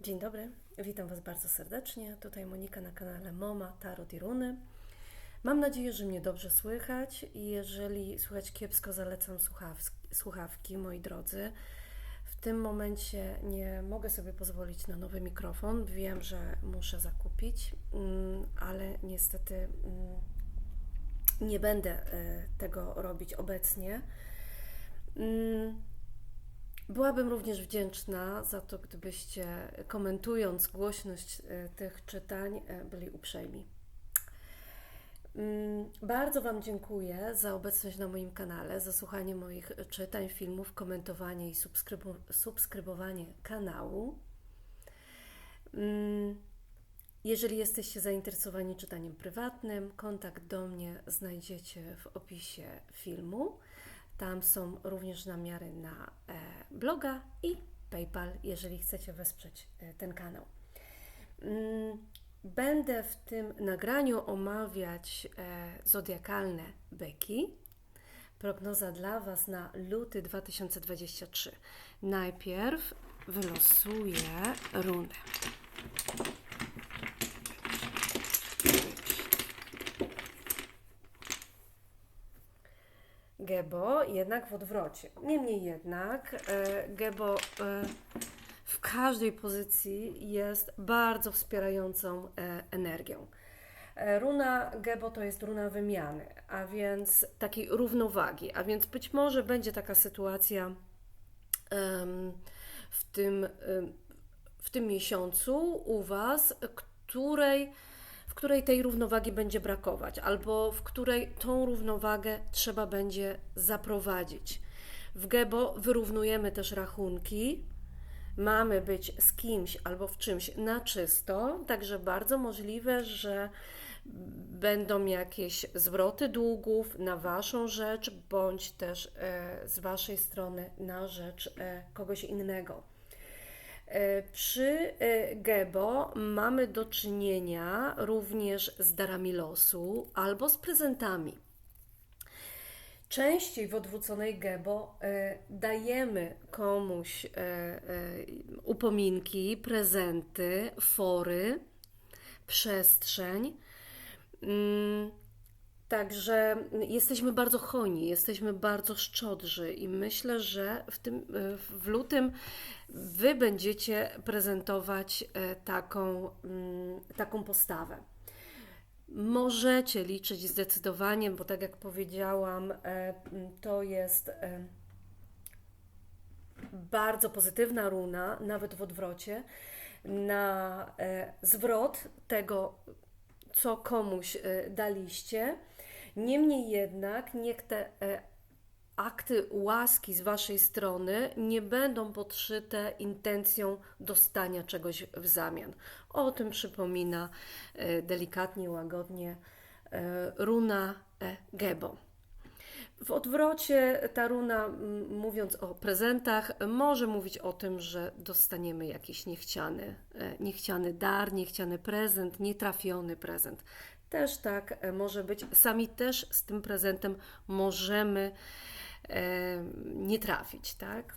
Dzień dobry, witam Was bardzo serdecznie. Tutaj Monika na kanale Moma Tarot i Runy. Mam nadzieję, że mnie dobrze słychać i jeżeli słychać kiepsko, zalecam słuchawki, moi drodzy. W tym momencie nie mogę sobie pozwolić na nowy mikrofon. Wiem, że muszę zakupić, mm, ale niestety mm, nie będę e, tego robić obecnie. Byłabym również wdzięczna za to, gdybyście komentując głośność e, tych czytań e, byli uprzejmi. Mm, Bardzo Wam dziękuję za obecność na moim kanale, za słuchanie moich czytań, filmów, komentowanie i subskrybu- subskrybowanie kanału. Mm, Jeżeli jesteście zainteresowani czytaniem prywatnym, kontakt do mnie znajdziecie w opisie filmu. Tam są również namiary na e, bloga i PayPal, jeżeli chcecie wesprzeć e, ten kanał. Mm, Będę w tym nagraniu omawiać e, zodiakalne byki. Prognoza dla Was na luty 2023. Najpierw wylosuję runę. Gebo jednak w odwrocie. Niemniej jednak e, Gebo e, w każdej pozycji jest bardzo wspierającą e, energią. Runa Gebo to jest runa wymiany, a więc takiej równowagi, a więc być może będzie taka sytuacja w tym, w tym miesiącu u Was, której której tej równowagi będzie brakować, albo w której tą równowagę trzeba będzie zaprowadzić. W Gebo wyrównujemy też rachunki. Mamy być z kimś albo w czymś na czysto, także bardzo możliwe, że będą jakieś zwroty długów na Waszą rzecz, bądź też e, z Waszej strony na rzecz e, kogoś innego. E, Przy e, Gebo mamy do czynienia również z darami losu albo z prezentami. Częściej w odwróconej Gebo e, dajemy komuś upominki, prezenty, fory, przestrzeń. Także jesteśmy bardzo hojni, jesteśmy bardzo szczodrzy i myślę, że w, tym, w lutym Wy będziecie prezentować e, taką, mm, taką postawę. Możecie liczyć zdecydowanie, bo tak jak powiedziałam, e, to jest e, bardzo pozytywna runa, nawet w odwrocie, na zwrot tego, co komuś daliście. Niemniej jednak, niech te e, akty łaski z Waszej strony nie będą podszyte intencją dostania czegoś w zamian. O tym przypomina e, delikatnie, łagodnie e, runa Gebo. W odwrocie ta runa, mówiąc o prezentach, może mówić o tym, że dostaniemy jakiś niechciany, niechciany dar, niechciany prezent, nietrafiony prezent. Też tak e, może być. Sami też z tym prezentem możemy e, nie trafić, tak?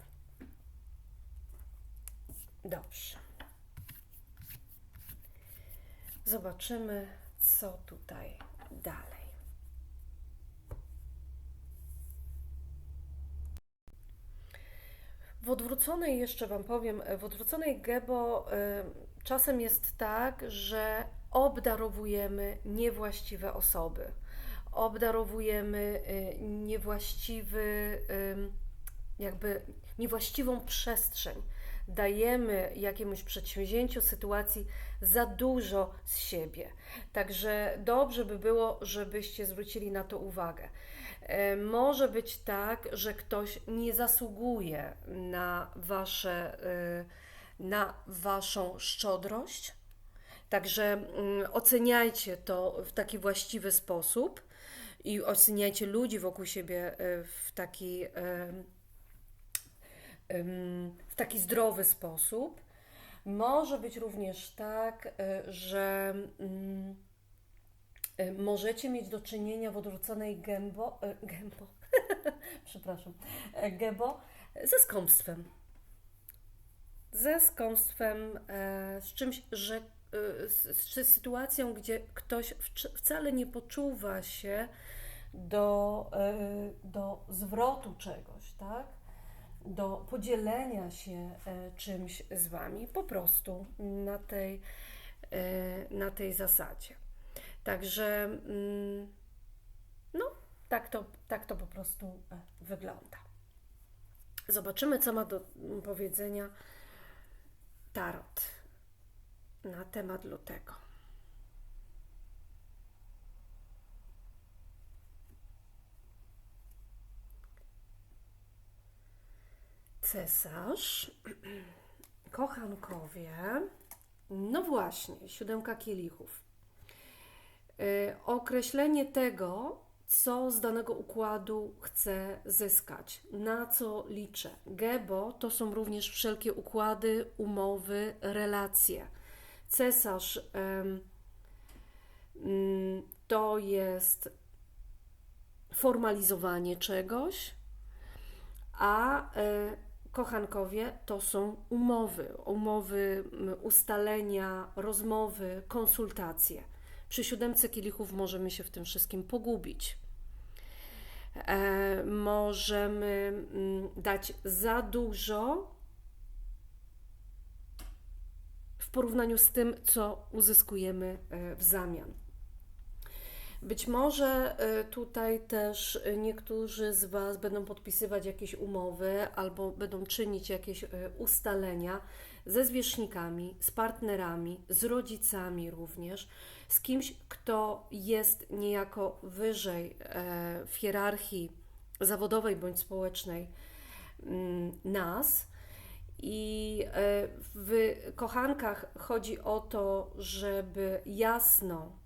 Dobrze. Zobaczymy, co tutaj dalej. W odwróconej, jeszcze Wam powiem, w odwróconej Gebo y, czasem jest tak, że obdarowujemy niewłaściwe osoby. Obdarowujemy y, niewłaściwy, jakby niewłaściwą przestrzeń. Dajemy jakiemuś przedsięwzięciu, sytuacji za dużo z siebie. Także dobrze by było, żebyście zwrócili na to uwagę. E, Może być tak, że ktoś nie zasługuje na, wasze, y, na Waszą szczodrość. Także mm, oceniajcie to w taki właściwy sposób i oceniajcie ludzi wokół siebie y, w taki, em, w taki zdrowy sposób. Może być również tak, y, że mm, możecie mieć do czynienia w odwróconej gębo, gębo, przepraszam, e, gębo, ze skąpstwem. ze skąstwem, e, z czymś, że e, z, z sytuacją, gdzie ktoś wcale nie poczuwa się do, e, do zwrotu czegoś, tak? Do podzielenia się e, czymś z Wami, po prostu na tej, na tej zasadzie. Także, mm, no, tak to, tak to po prostu wygląda. Zobaczymy, co ma do powiedzenia Tarot na temat lutego. Cesarz, kochankowie, no właśnie, siódemka kielichów. Y, określenie tego, co z danego układu chcę zyskać, na co liczę. Gebo to są również wszelkie układy, umowy, relacje. Cesarz mm, to jest formalizowanie czegoś, a e, kochankowie to są umowy, umowy, ustalenia, rozmowy, konsultacje. Przy siódemce kielichów możemy się w tym wszystkim pogubić. E, możemy mm, dać za dużo w porównaniu z tym, co uzyskujemy e, w zamian. Być może e, tutaj też niektórzy z Was będą podpisywać jakieś umowy albo będą czynić jakieś e, ustalenia ze zwierzchnikami, z partnerami, z rodzicami również, z kimś, kto jest niejako wyżej w hierarchii zawodowej bądź społecznej mm, nas. I e, w kochankach chodzi o to, żeby jasno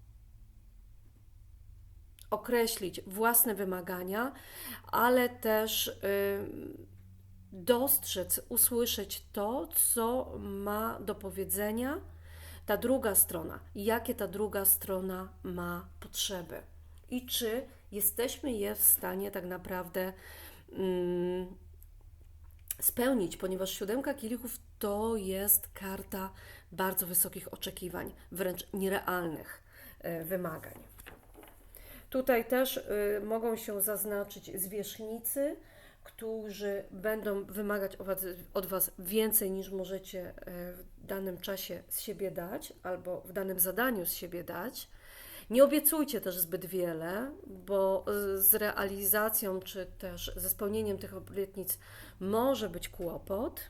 określić własne wymagania, ale też y, dostrzec, usłyszeć to, co ma do powiedzenia ta druga strona, jakie ta druga strona ma potrzeby. I czy jesteśmy je w stanie tak naprawdę mm, spełnić, ponieważ siódemka kielichów to jest karta bardzo wysokich oczekiwań, wręcz nierealnych e, wymagań. Tutaj też y, mogą się zaznaczyć zwierzchnicy, którzy będą wymagać od was, więcej niż możecie y, w danym czasie z siebie dać, albo w danym zadaniu z siebie dać. Nie obiecujcie też zbyt wiele, bo z realizacją czy też ze spełnieniem tych obietnic może być kłopot.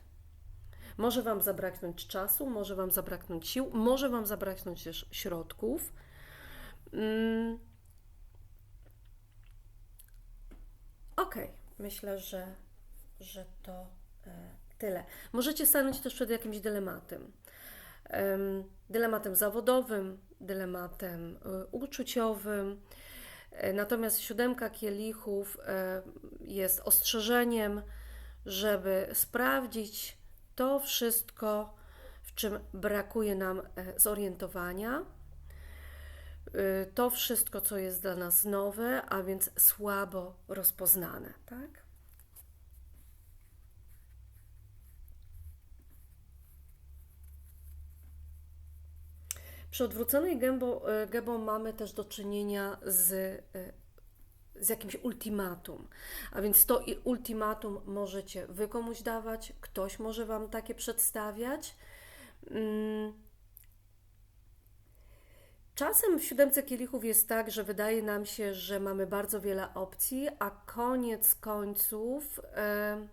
Może Wam zabraknąć czasu, może Wam zabraknąć sił, może Wam zabraknąć też środków. Mm. Okej, myślę, że, że to e, tyle. Możecie stanąć też przed jakimś dylematem. Em, dylematem zawodowym, dylematem e, uczuciowym. E, Natomiast siódemka kielichów e, jest ostrzeżeniem, żeby sprawdzić to wszystko, w czym brakuje nam e, zorientowania. Y, to wszystko, co jest dla nas nowe, a więc słabo rozpoznane, tak? Przy odwróconej gębą, y, gębą mamy też do czynienia z, y, z jakimś ultimatum. A więc to ultimatum możecie Wy komuś dawać, ktoś może Wam takie przedstawiać. Mm, Czasem w siódemce kielichów jest tak, że wydaje nam się, że mamy bardzo wiele opcji, a koniec końców e,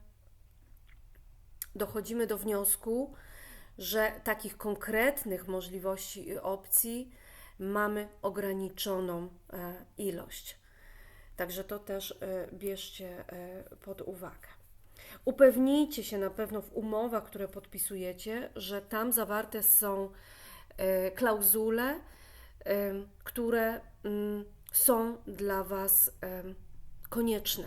dochodzimy do wniosku, że takich konkretnych możliwości i opcji mamy ograniczoną e, ilość. Także to też e, bierzcie e, pod uwagę. Upewnijcie się na pewno w umowach, które podpisujecie, że tam zawarte są klauzule, które mm, są dla Was konieczne,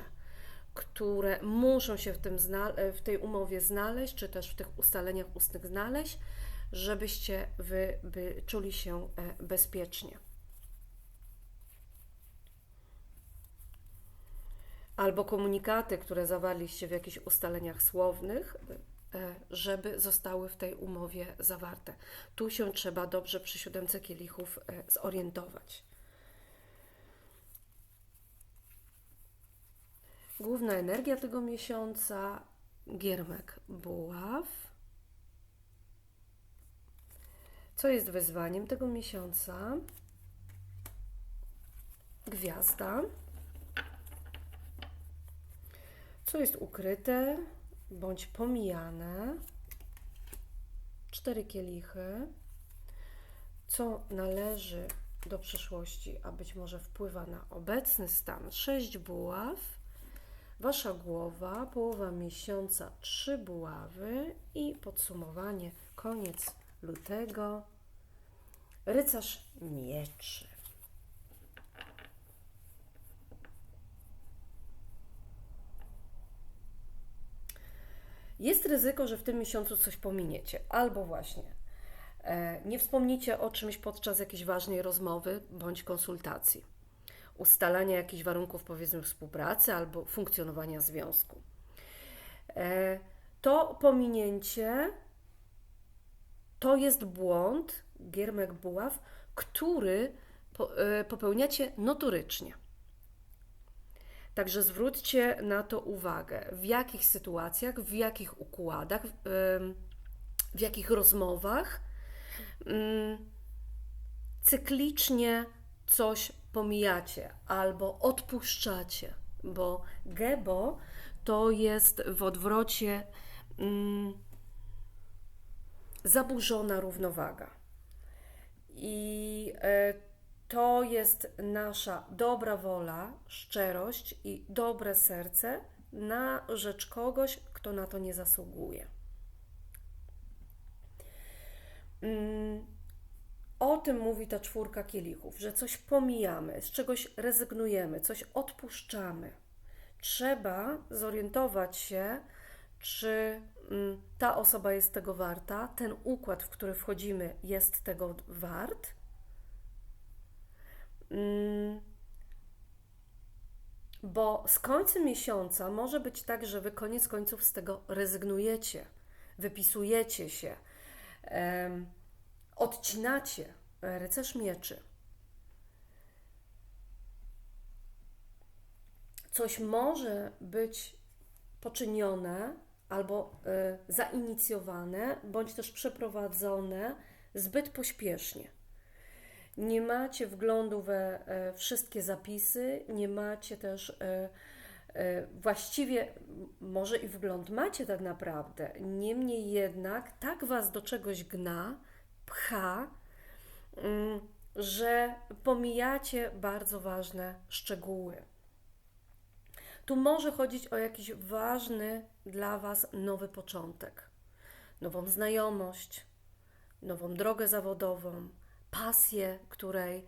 które muszą się w, tym e, w tej umowie znaleźć, czy też w tych ustaleniach ustnych znaleźć, żebyście Wy by czuli się e, bezpiecznie. Albo komunikaty, które zawarliście w jakichś ustaleniach słownych, e, żeby zostały w tej umowie zawarte. Tu się trzeba dobrze przy siódemce kielichów zorientować. Główna energia tego miesiąca Giermek Buław. Co jest wyzwaniem tego miesiąca? Gwiazda. Co jest ukryte bądź pomijane? Cztery kielichy. Co należy do przyszłości, a być może wpływa na obecny stan? Sześć buław. Wasza głowa, połowa miesiąca, trzy buławy i podsumowanie, koniec lutego. Rycerz mieczy. Jest ryzyko, że w tym miesiącu coś pominiecie, albo właśnie e, nie wspomnicie o czymś podczas jakiejś ważnej rozmowy bądź konsultacji, ustalania jakichś warunków, powiedzmy, współpracy albo funkcjonowania związku. E, to pominięcie to jest błąd, Giermek Buław, który e, popełniacie notorycznie. Także zwróćcie na to uwagę, w jakich sytuacjach, w jakich układach, w jakich rozmowach mm, cyklicznie coś pomijacie albo odpuszczacie, bo gebo to jest w odwrocie mm, zaburzona równowaga. I e, to jest nasza dobra wola, szczerość i dobre serce na rzecz kogoś, kto na to nie zasługuje. Mm, o tym mówi ta czwórka kielichów, że coś pomijamy, z czegoś rezygnujemy, coś odpuszczamy. Trzeba zorientować się, czy mm, ta osoba jest tego warta, ten układ, w który wchodzimy, jest tego wart Mm. Bo z końcem miesiąca może być tak, że wy koniec końców z tego rezygnujecie, wypisujecie się, odcinacie rycerz mieczy. Coś może być poczynione albo y, zainicjowane, bądź też przeprowadzone zbyt pośpiesznie nie macie wglądu we e, wszystkie zapisy, nie macie też e, e, właściwie, może i wgląd macie tak naprawdę, niemniej jednak tak Was do czegoś gna, pcha, mm, że pomijacie bardzo ważne szczegóły. Tu może chodzić o jakiś ważny dla Was nowy początek, nową znajomość, nową drogę zawodową, pasję, której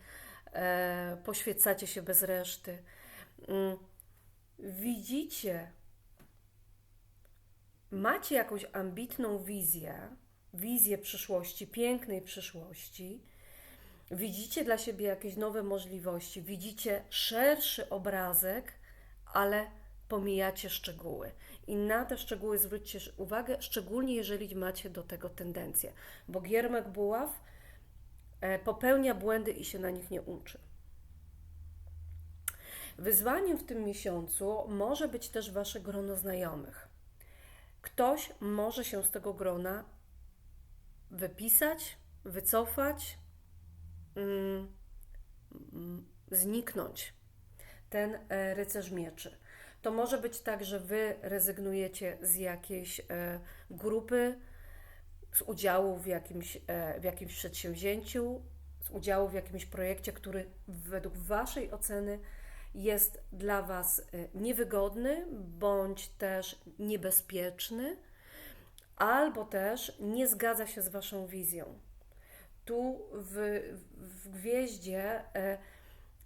e, poświęcacie się bez reszty. Mm, widzicie, macie jakąś ambitną wizję, wizję przyszłości, pięknej przyszłości, widzicie dla siebie jakieś nowe możliwości, widzicie szerszy obrazek, ale pomijacie szczegóły. I na te szczegóły zwróćcie uwagę, szczególnie jeżeli macie do tego tendencję, bo Giermek Buław E, popełnia błędy i się na nich nie uczy. Wyzwaniem w tym miesiącu może być też Wasze grono znajomych. Ktoś może się z tego grona wypisać, wycofać, mm, mm, zniknąć. Ten e, rycerz mieczy. To może być tak, że Wy rezygnujecie z jakiejś e, grupy, z udziału w jakimś, e, w jakimś przedsięwzięciu, z udziału w jakimś projekcie, który według Waszej oceny jest dla Was niewygodny bądź też niebezpieczny, albo też nie zgadza się z Waszą wizją. Tu w, w gwieździe e,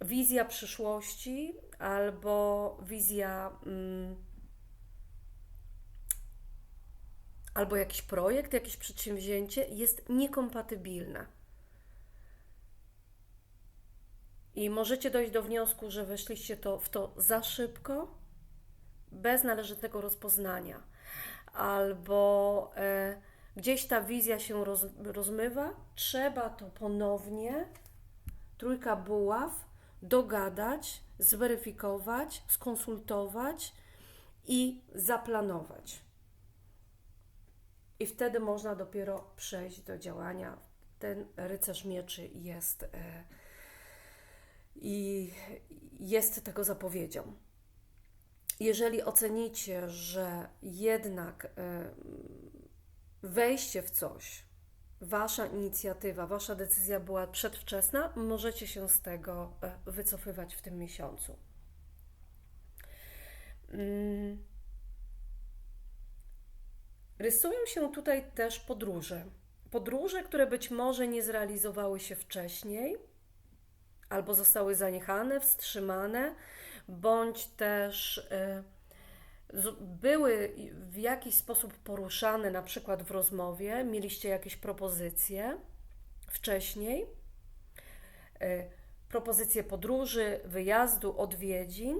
wizja przyszłości albo wizja. Mm, albo jakiś projekt, jakieś przedsięwzięcie jest niekompatybilne. I możecie dojść do wniosku, że weszliście to, w to za szybko, bez należytego rozpoznania. Albo e, gdzieś ta wizja się roz, rozmywa, trzeba to ponownie, trójka buław, dogadać, zweryfikować, skonsultować i zaplanować. I wtedy można dopiero przejść do działania. Ten rycerz mieczy jest e, i jest tego zapowiedzią. Jeżeli ocenicie, że jednak e, wejście w coś, wasza inicjatywa, wasza decyzja była przedwczesna, możecie się z tego e, wycofywać w tym miesiącu. Mm. Rysują się tutaj też podróże. Podróże, które być może nie zrealizowały się wcześniej, albo zostały zaniechane, wstrzymane, bądź też y, były w jakiś sposób poruszane, na przykład w rozmowie, mieliście jakieś propozycje wcześniej, y, propozycje podróży, wyjazdu, odwiedzin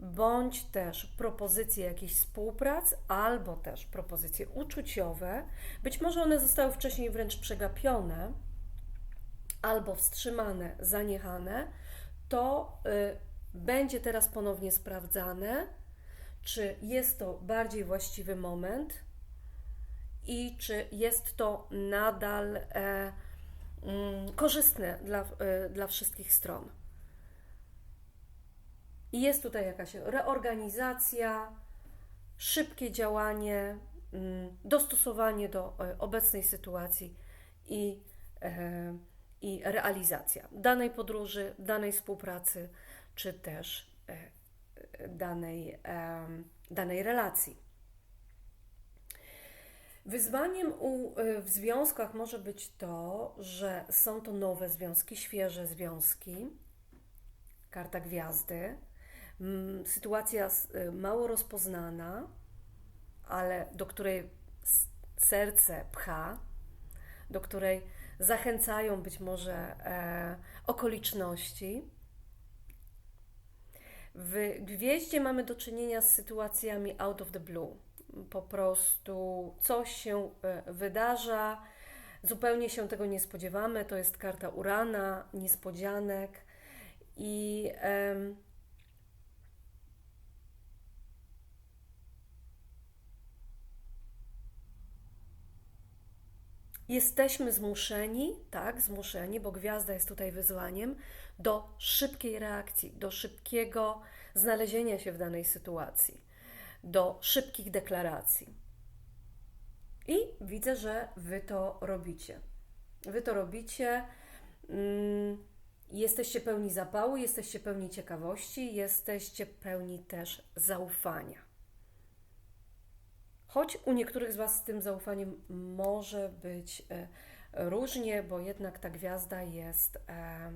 bądź też propozycje jakichś współprac, albo też propozycje uczuciowe. Być może one zostały wcześniej wręcz przegapione, albo wstrzymane, zaniechane, to y, będzie teraz ponownie sprawdzane, czy jest to bardziej właściwy moment i czy jest to nadal e, mm, korzystne dla, e, dla wszystkich stron. I jest tutaj jakaś reorganizacja, szybkie działanie, mm, dostosowanie do e, obecnej sytuacji i, e, i realizacja danej podróży, danej współpracy, czy też e, danej, danej relacji. Wyzwaniem u, w związkach może być to, że są to nowe związki, świeże związki, karta gwiazdy, sytuacja y, mało rozpoznana, ale do której serce pcha, do której zachęcają być może e, okoliczności. W gwieździe mamy do czynienia z sytuacjami out of the blue. Po prostu coś się e, wydarza, zupełnie się tego nie spodziewamy. To jest karta Urana, niespodzianek i. jesteśmy zmuszeni, tak, zmuszeni, bo gwiazda jest tutaj wyzwaniem, do szybkiej reakcji, do szybkiego znalezienia się w danej sytuacji, do szybkich deklaracji. I widzę, że Wy to robicie. Wy to robicie. Mm, jesteście pełni zapału, jesteście pełni ciekawości, jesteście pełni też zaufania. Choć u niektórych z Was z tym zaufaniem może być e, różnie, bo jednak ta gwiazda jest e,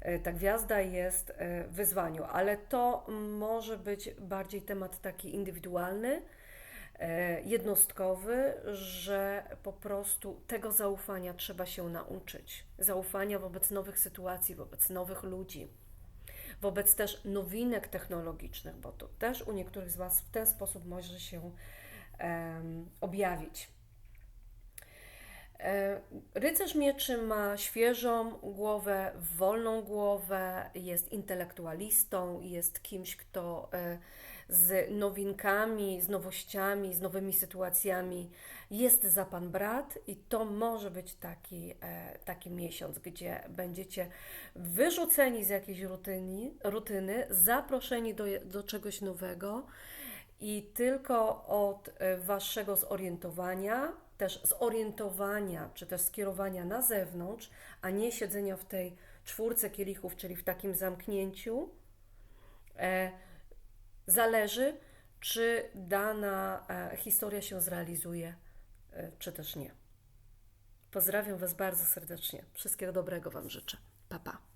e, ta gwiazda jest w wyzwaniu, ale to może być bardziej temat taki indywidualny, jednostkowy, że po prostu tego zaufania trzeba się nauczyć. Zaufania wobec nowych sytuacji, wobec nowych ludzi, wobec też nowinek technologicznych, bo to też u niektórych z Was w ten sposób może się objawić. E, rycerz mieczy ma świeżą głowę, wolną głowę, jest intelektualistą, jest kimś, kto e, z nowinkami, z nowościami, z nowymi sytuacjami jest za pan brat, i to może być taki, e, taki miesiąc, gdzie będziecie wyrzuceni z jakiejś rutyny, rutyny zaproszeni do, do czegoś nowego i tylko od e, waszego zorientowania, też zorientowania, czy też skierowania na zewnątrz, a nie siedzenia w tej czwórce kielichów, czyli w takim zamknięciu, e, zależy, czy dana e, historia się zrealizuje, e, czy też nie. Pozdrawiam Was bardzo serdecznie. Wszystkiego dobrego Wam życzę. Pa, pa.